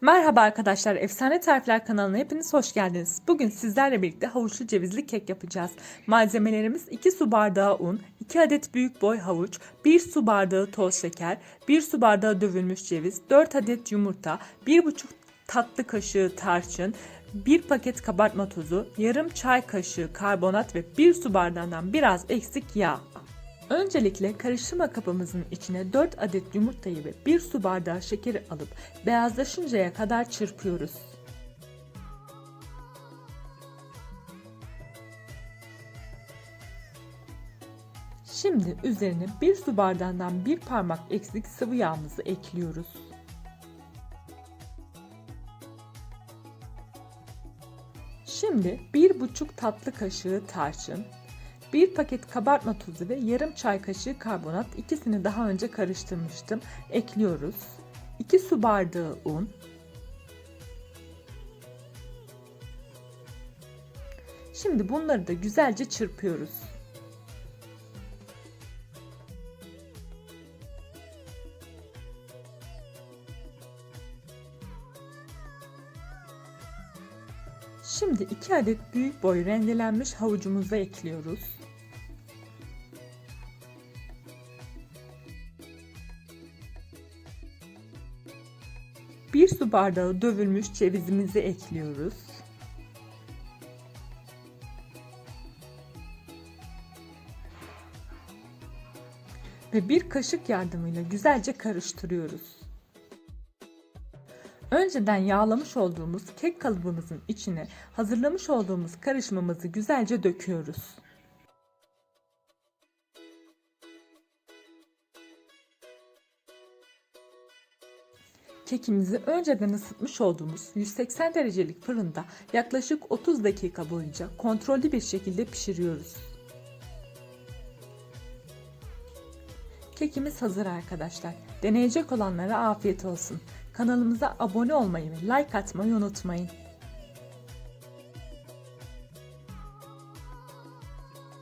Merhaba arkadaşlar, Efsane Tarifler kanalına hepiniz hoş geldiniz. Bugün sizlerle birlikte havuçlu cevizli kek yapacağız. Malzemelerimiz 2 su bardağı un, 2 adet büyük boy havuç, 1 su bardağı toz şeker, 1 su bardağı dövülmüş ceviz, 4 adet yumurta, 1,5 tatlı kaşığı tarçın, 1 paket kabartma tozu, yarım çay kaşığı karbonat ve 1 su bardağından biraz eksik yağ. Öncelikle karıştırma kabımızın içine 4 adet yumurtayı ve 1 su bardağı şekeri alıp beyazlaşıncaya kadar çırpıyoruz. Şimdi üzerine 1 su bardağından 1 parmak eksik sıvı yağımızı ekliyoruz. Şimdi 1,5 tatlı kaşığı tarçın, 1 paket kabartma tozu ve yarım çay kaşığı karbonat ikisini daha önce karıştırmıştım. Ekliyoruz. 2 su bardağı un. Şimdi bunları da güzelce çırpıyoruz. Şimdi 2 adet büyük boy rendelenmiş havucumuzu ekliyoruz. Bir su bardağı dövülmüş cevizimizi ekliyoruz. Ve bir kaşık yardımıyla güzelce karıştırıyoruz. Önceden yağlamış olduğumuz kek kalıbımızın içine hazırlamış olduğumuz karışımımızı güzelce döküyoruz. Kekimizi önceden ısıtmış olduğumuz 180 derecelik fırında yaklaşık 30 dakika boyunca kontrollü bir şekilde pişiriyoruz. Kekimiz hazır arkadaşlar. Deneyecek olanlara afiyet olsun. Kanalımıza abone olmayı ve like atmayı unutmayın.